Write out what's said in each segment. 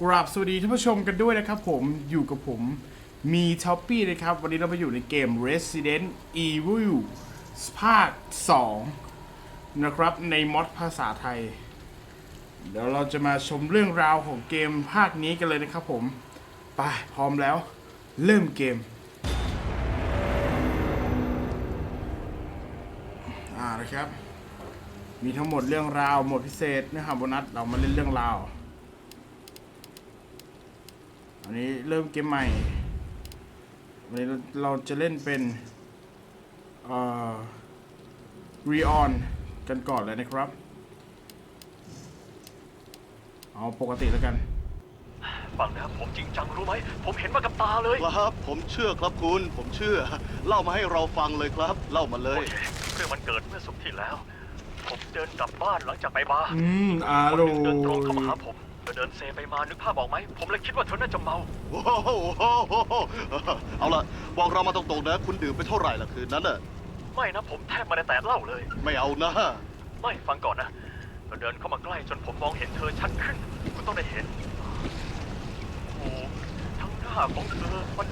กราบสวัสดีท่านผู้ชมกันด้วยนะครับผมอยู่กับผมมีท็อปปี้นะครับ วันนี้เรามาอยู่ในเกม Resident Evil ภาค 2 นะครับ ในมอดภาษาไทย เดี๋ยวเราจะมาชมเรื่องราวของเกมภาคนี้กันเลยนะครับผมไปพร้อมแล้ว เริ่มเกมอ่านะครับ มีทั้งหมดเรื่องราวหมดพิเศษนะครับโบนัสเรามาเล่นเรื่องราว อันนี้เริ่มเกมใหม่ วันนี้เราเราจะเล่นเป็นเอ่อรีออนกันก่อนเลยนะครับ เอาปกติแล้วกัน ฟังนะผมจริงจังรู้ไหม ผมเห็นมากับตาเลยครับ ผมเชื่อครับคุณ ผมเชื่อ เล่ามาให้เราฟังเลยครับ เล่ามาเลโอยเคเรื่องมันเกิดเมื่อสุกร์ที่แล้ว ผมเดินกลับบ้านหลังจากไปบาร์อืมอาคนโรหนึ่งเดินตรงเข้ามาหาผม เธอเดินเซไปมานึกภาพออกไหม ผมเลยคิดว่าเธอน่าจะเมาโอ้โหเอาล่ะ บอกเรามาตรงๆนะ คุณดื่มไปเท่าไหร่ละคืนนั้นน่ะ ไม่นะผมแทบไม่ได้แตะเหล้าเลย ไม่เอานะ ไม่ฟังก่อนนะเธอเดินเข้ามาใกล้จนผมมองเห็นเธอชัดขึ้น คุณต้องได้เห็น โอ้โหทั้งหน้าของเธอมัน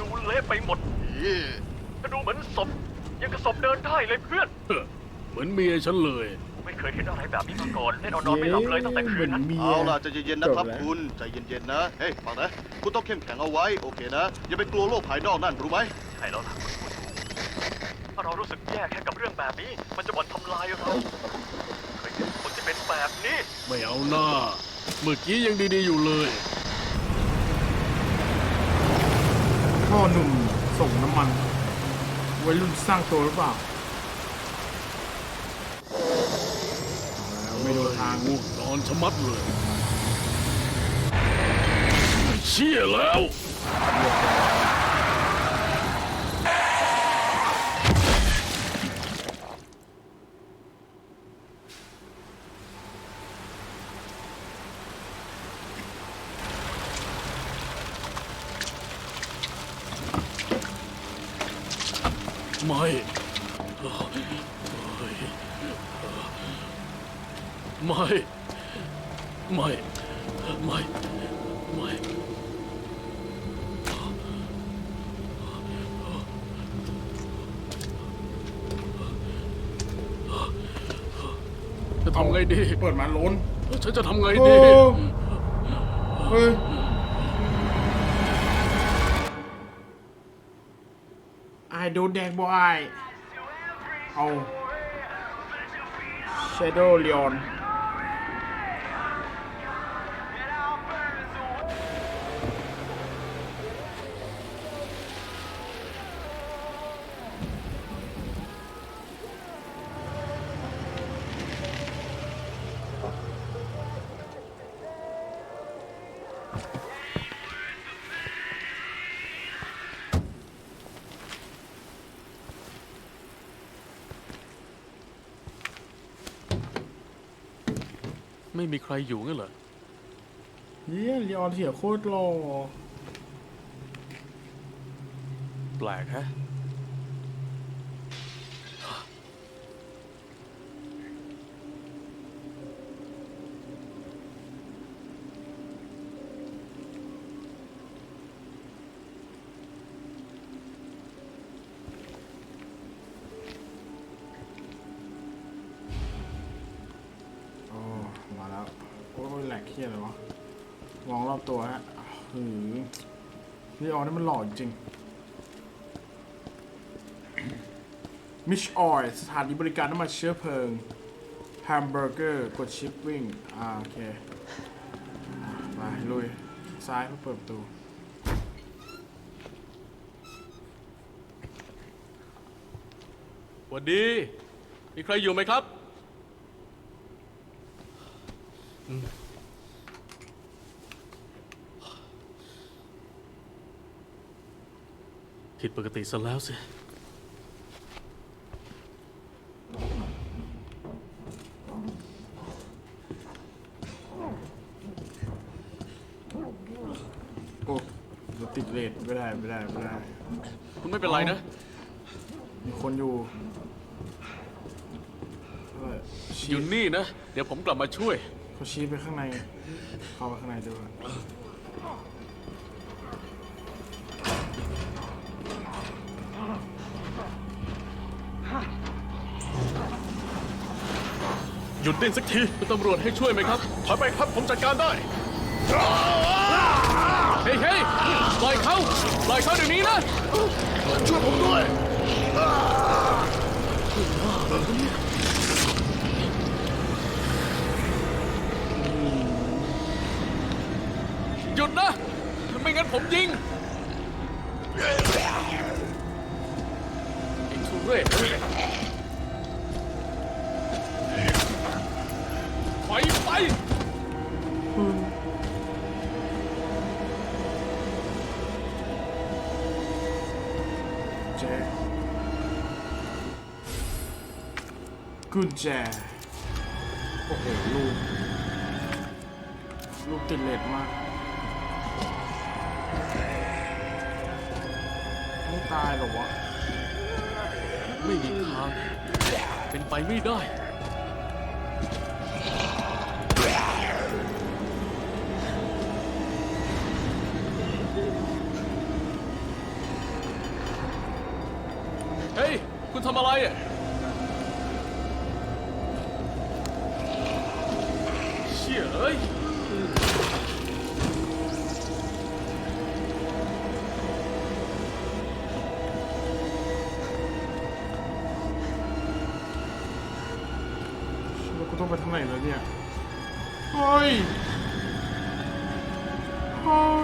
ดูเละไปหมดอีก็ดูเหมือนศพยังกับศพเดินได้เลยเพื่อน เหมือนเมียฉันเลยผม ไม่เคยเห็นอะไรแบบนี้มาก่อนเล่นเอานอนไม่หลับเลยตั้งแต่คืนนั้นเมียเอาล่ะใจเย็นๆนะครับจแล้วคุณ ใจเย็นๆนะ เฮ้ยฟังนะ คุณต้องเข้มแข็งเอาไว้ โอเคนะ อย่าไปกลัวโลกภายนอกนั่นรู้ไหมใช่แล้วล่ะถ้าเรารู้สึกแย่แค่กับเรื่องแบบนี้ มันจะบ่อนทำลายเราเคยเห็นคนที่เป็นแบบนี้ ไม่เอาหน้า เมื่อกี้ยังดีๆอยู่เลยพ่อหนุ่มส่งน้ำมันวัยรุ่นสร้างตัวหรือเปล่าเอาแล้ว ไม่โดนทางง่วงนอนชะมัดเลยเชี่ยแล้วไม่ ไม่ ไม่ ไม่ ไม่ จะทำไงดี เปิดมาล้นฉันจะทำไงโอ้ดี เฮ้ย ไอโดนแดกบอยเอา Shadow Leon ไม่มีใครอยู่งั้นเหรอ เยี่ยลีออนเสียโคตรหล่อแปลกฮะ มองรอบตัวฮะหือลีออนนี่มันหล่อจริงมิชออยสถานีบริการน้ำมันเชื้อเพลิงแฮมเบอร์เกอร์กดชิปวิ่งอ่าโอเคไปลุย ซ้ายเพื่อเปิดประตูสวัสดี มีใครอยู่ไหมครับอืม ผิดปกติซะแล้วสิ โอ้รถติดเลทไม่ได้ไม่ได้ไม่ได้ คุณไม่เป็นไรนะ มีคนอยู่เฮ้ยอยู่นี่นะ เดี๋ยวผมกลับมาช่วยโเขาชี้ไปข้างใน เข้าไปข้างในดูก่อ ยุดดิ้นสักทีคุณตำรวจให้ช่วยไหมครับถอยไปครับผมจัดการได้เฮ้ยเฮ้ยปล่อยเขาปล่อยเขาเดี๋ยวนี้นะ ช่วยผมด้วยหยุดนะ ไม่งั้นผมยิง กุญแจ โอ้โหลูกลูกติดเล็ดมากไม่ตายหรอวะ ไม่มีทาง เป็นไปไม่ได้ เฮ้ย คุณทำ อะไรอะเชี่ยเอ้ยแล้วกูต้องไปทางไหนแล้วเนี่ย เฮ้ยเฮ้ย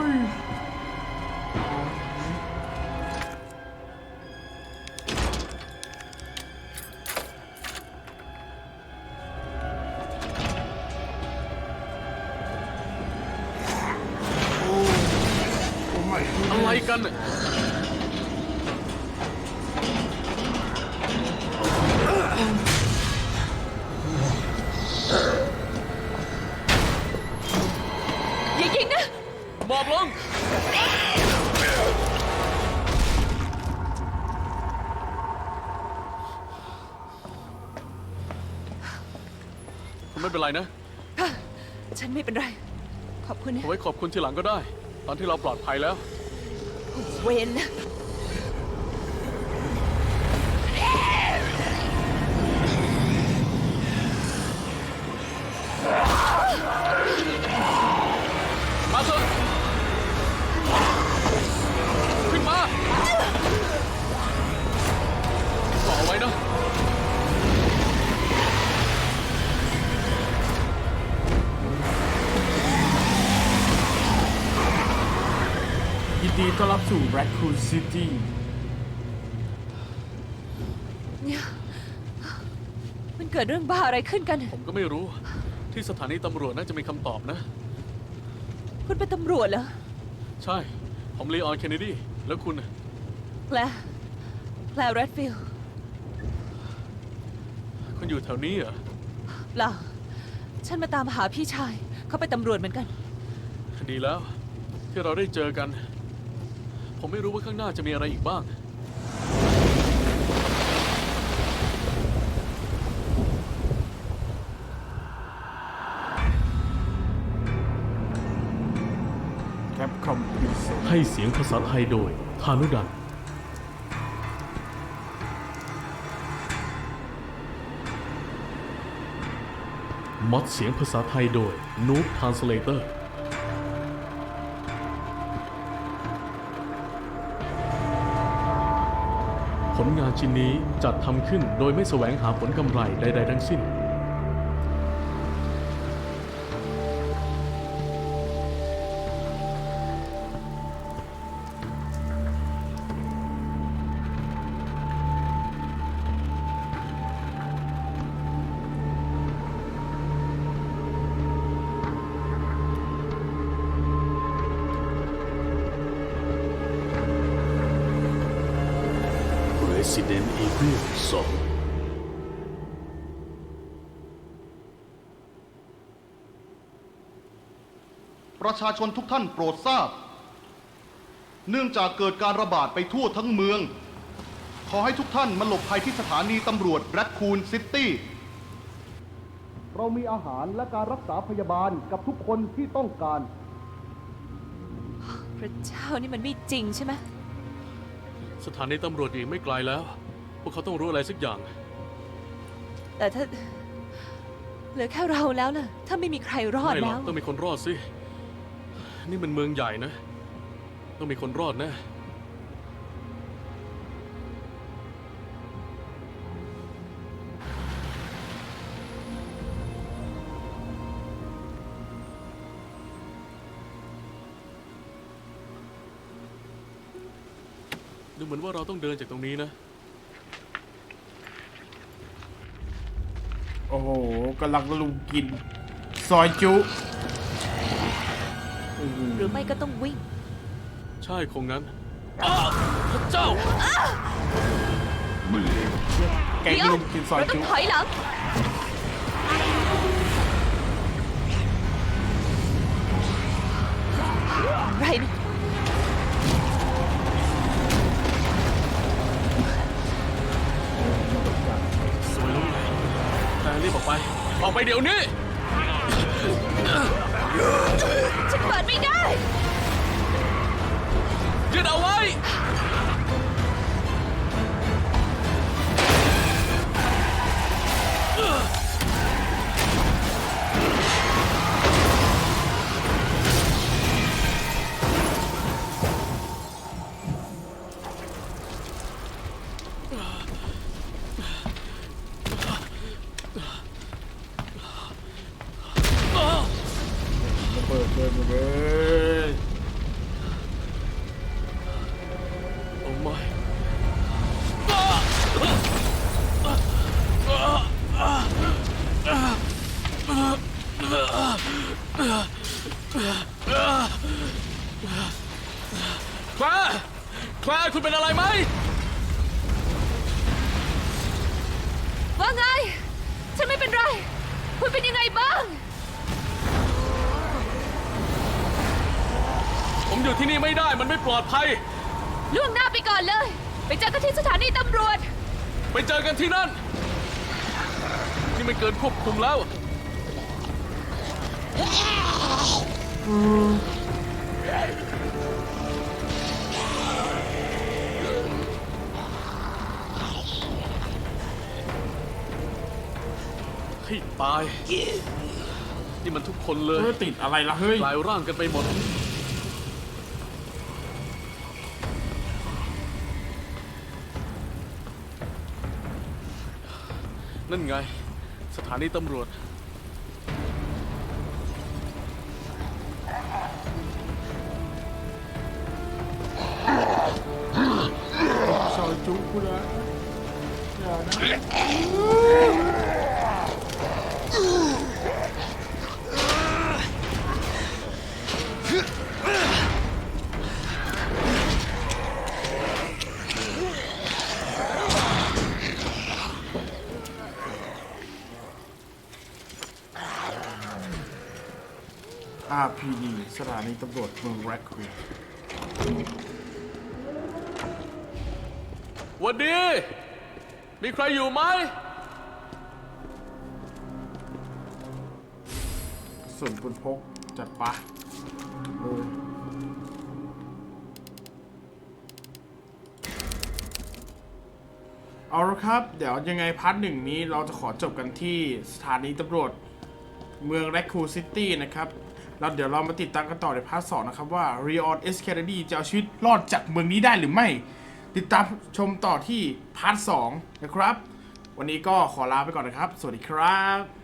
ไม่เป็นไร ขอบคุณนะเอาไว้ขอบคุณทีหลังก็ได้ ตอนที่เราปลอดภัยแล้ว เวนนะมาเถอะขึ้นมาต่อเอาไว้นะ ดีต้อนรับสู่ Raccoon City มันเกิดเรื่องบ้าอะไรขึ้นกัน ผมก็ไม่รู้ ที่สถานีตำรวจน่าจะมีคำตอบนะ คุณเป็นตำรวจเหรอ ใช่ ผมลีออนเคนเนดี แล้วคุณน่ะแพลแพลแรดฟิลด์คุณอยู่แถวนี้เหรอ เปล่า ฉันมาตามหาพี่ชาย เขาเป็นตำรวจเหมือนกัน ดีแล้วที่เราได้เจอกัน ผมไม่รู้ว่าข้างหน้าจะมีอะไรอีกบ้าง Capcom Present ให้เสียงภาษาไทยโดยธานุดันมอดเสียงภาษาไทยโดย Noob Translator ผลงาน ชิ้นนี้จัดทำขึ้นโดยไม่แสวงหาผลกำไรใดๆทั้งสิ้น ประชาชนทุกท่านโปรดทราบ เนื่องจากเกิดการระบาดไปทั่วทั้งเมือง ขอให้ทุกท่านมาหลบภัยที่สถานีตำรวจแบล็กคูนซิตี้ เรามีอาหารและการรักษาพยาบาลกับทุกคนที่ต้องการ พระเจ้านี่มันไม่จริงใช่ไหมสถานีตำรวจอีกไม่ไกลแล้ว พวกเขาต้องรู้อะไรสักอย่าง แต่ถ้าเหลือแค่เราแล้วล่ะถ้าไม่มีใครรอดไม่หรอแล้กว ต้องมีคนรอดสิ นี่มันเมืองใหญ่นะ ต้องมีคนรอดแนะดูเหมือนว่าเราต้องเดินจากตรงนี้นะ โอ้โหกำลังลุมกิน ซอยจุ หหรือไม่ก็ต้องวิ่ง ใช่คงงั้นอ้าวพระเจ้า แกงเดี๋ยวลุมกินซอยเราต้อจุ งถอยหลัง ไรนะสวยแล้วไงแต่รีบออกไป ออกไปเดี๋ยวนี้ฉัน ยึดเอาไว้ คลร์แคลร์คุณเป็นอะไรไหม ว่าไง ฉันไม่เป็นไร คุณเป็นยังไงบ้าง ผมอยู่ที่นี่ไม่ได้มันไม่ปลอดภัย ล่วงหน้าไปก่อนเลย ไปเจอกันที่สถานีตำรวจ ไปเจอกันที่นั่น นี่มันเกินควบคุมแล้ว ให้ตาย นี่มันทุกคนเลยเฮ้ยติดอะไรล่ะเฮ้ย กลายร่างกันไปหมด นั่นไง สถานีตำรวจ อยจุกูนะอย่านะ RPD สถานีตำรวจเมืองแร็คควีน วันดี มีใครอยู่ไหม ส่วนปืนพกจัดปะเออเอาละครับ เดี๋ยวยังไงพาร์ทหนึ่งนี้เราจะขอจบกันที่สถานีตำรวจเมืองแรคคูซิตี้นะครับแล้วเดี๋ยวเรามาติดตามกันต่อในพาร์ทสองนะครับว่า r e o n S Kennedy จะเอาชีวิตรอดจากเมืองนี้ได้หรือไม่ ติดตามชมต่อที่พาร์ทสองนะครับ วันนี้ก็ขอลาไปก่อนนะครับ สวัสดีครับ